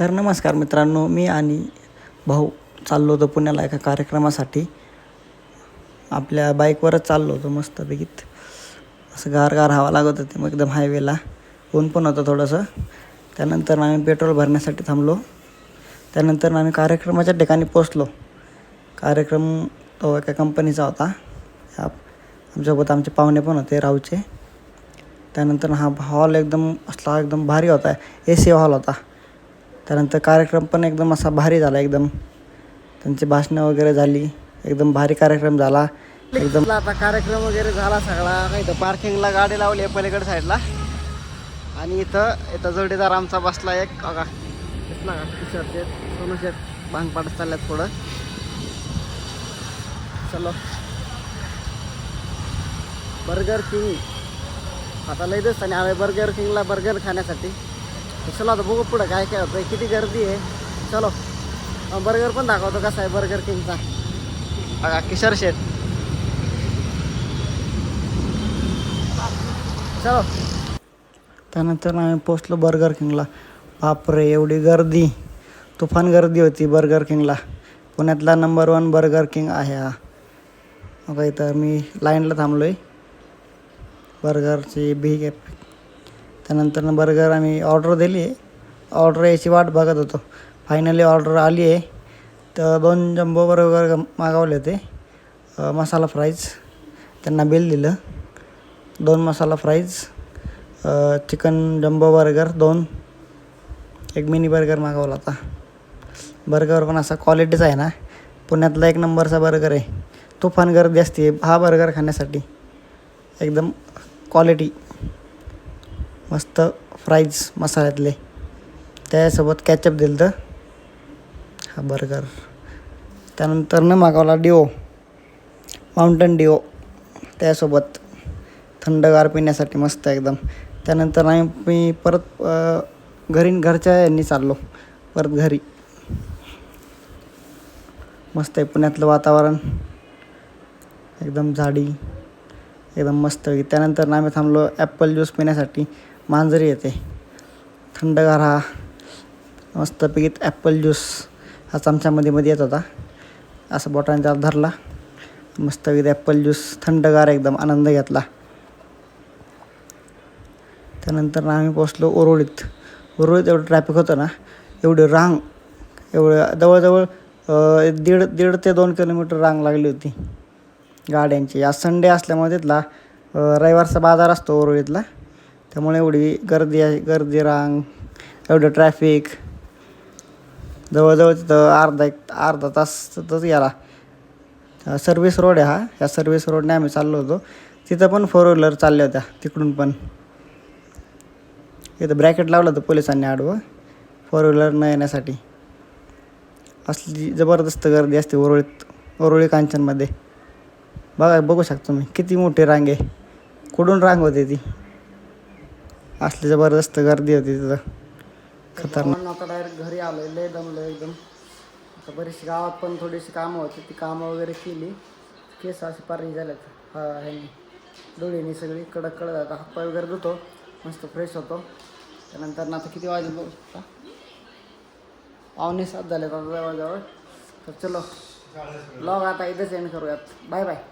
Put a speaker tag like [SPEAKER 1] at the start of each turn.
[SPEAKER 1] तर नमस्कार मित्रांनो मी आणि भाऊ चाललो होतो पुण्याला एका कार्यक्रमासाठी. आपल्या बाईकवरच चाललो होतो मस्तपैकीत. असं गार गार हवा लागत होती मग एकदम हायवेला ऊन पण होतं थोडंसं. त्यानंतर आम्ही पेट्रोल भरण्यासाठी थांबलो. त्यानंतर आम्ही कार्यक्रमाच्या ठिकाणी पोचलो कार्यक्रम तो एका कंपनीचा होता. आमच्यासोबत आमचे पाहुणे पण होते राहूचे. त्यानंतर हा हॉल एकदम असला एकदम भारी होता. ए सी हॉल होता. त्यानंतर कार्यक्रम पण एकदम असा भारी झाला एकदम. त्यांची भाषणं वगैरे झाली एकदम भारी कार्यक्रम झाला एकदम. आता कार्यक्रम वगैरे झाला सगळा. इथं पार्किंगला गाडी लावली आहे पलीकडे साईडला आणि इथं इथं जोडीदार आमचा बसला एक. बघा. का सोनू भांग पाडत चालल्यात पुढं. चलो. बर्गर किंग आता लय दिसताना आम्ही बर्गर किंगला बर्गर खाण्यासाठी. चला आता बघू पुढं काय काय होतं किती गर्दी आहे. चलो. बर्गर पण दाखवतो कसा आहे बर्गर किंगचा बघा किशोर शेठ. चलो. त्यानंतर आम्ही पोचलो बर्गर किंगला बापरे एवढी गर्दी. तुफान गर्दी होती बर्गर किंगला पुण्यातला नंबर वन बर्गर किंग आहे हा. बघा इथं मी लाईनला थांबलो आहे बर्गरची भी त्यानंतर बर्गर आम्ही ऑर्डर दिली. आहे ऑर्डर याची वाट बघत होतो. फायनली ऑर्डर आली आहे. तर दोन जम्बो बर्गर मागवले होते. मसाला फ्राईज त्यांना बिल दिलं. दोन masala fries chicken jumbo burger दोन. एक मिनी बर्गर मागवला होता. बर्गर पण असा क्वालिटीचा आहे ना. पुण्यातला एक नंबरचा बर्गर आहे. तुफान गर्दी असते. हा बर्गर खाण्यासाठी. एकदम क्वालिटी मस्त फ्राईज मसाल्यातले. त्यासोबत कॅचअप दिलं तर हा बर्गर त्यानंतर न मागवला डिओ माउंटन डिओ त्यासोबत थंडगार पिण्यासाठी मस्त एकदम. त्यानंतर आम्ही मी परत घरी घरच्या यांनी चाललो. परत घरी. मस्त आहे पुण्यातलं वातावरण. एकदम झाडी. एकदम मस्त. आहे. त्यानंतर आम्ही थांबलो ॲपल ज्यूस पिण्यासाठी. मांजरी येते. थंडगार हा. मस्तपैकी ॲपल ज्यूस हा चमच्यामध्ये मध्ये येत होता. असं बोटांचा धरला. मस्तपैकी ॲपल ज्यूस थंडगार एकदम आनंद घेतला. त्यानंतर आम्ही पोचलो ओरोळीत ओरोळीत एवढं ट्रॅफिक होतं ना एवढी रांग एवढं जवळजवळ दीड दीड ते दोन किलोमीटर रांग लागली होती. गाड्यांची. आज संडे असल्यामुळे तिथला रविवारचा बाजार असतो ओरोळीतला त्यामुळे एवढी गर्दी आहे गर्दी रांग एवढं ट्रॅफिक जवळजवळ तिथं अर्धा एक अर्धा तास तिथंच गेला. सर्विस रोड आहे हा. ह्या सर्विस रोडने आम्ही चाललो होतो. तिथं पण फोर व्हीलर चालल्या होत्या तिकडून पण. इथं ब्रॅकेट लावलं होतं पोलिसांनी आडवं फोर व्हीलर न येण्यासाठी. असली जबरदस्त गर्दी असते उरुळीत उरुळी कांचनमध्ये. बघा बघू शकता मी किती मोठी रांग आहे. कुठून रांग होते ती? असली जबरदस्त गर्दी होती तिथं. खतरनाक. आता डायरेक्ट घरी आलो लय दमलो एकदम. आता बरीचशी गावात पण थोडीशी कामं होती ती कामं वगैरे केली. केस असे पारणी झाल्यात. हा ह्यांनी. डोळ्यांनी सगळी कडक कडक आता हातपाय वगैरे धुतो मस्त फ्रेश होतो. त्यानंतर ना आता किती वाजले बघू शकता? पावणे सात झाले आता जवळजवळ. तर चलो ब्लॉग आता इथंच एंड करूयात. Bye bye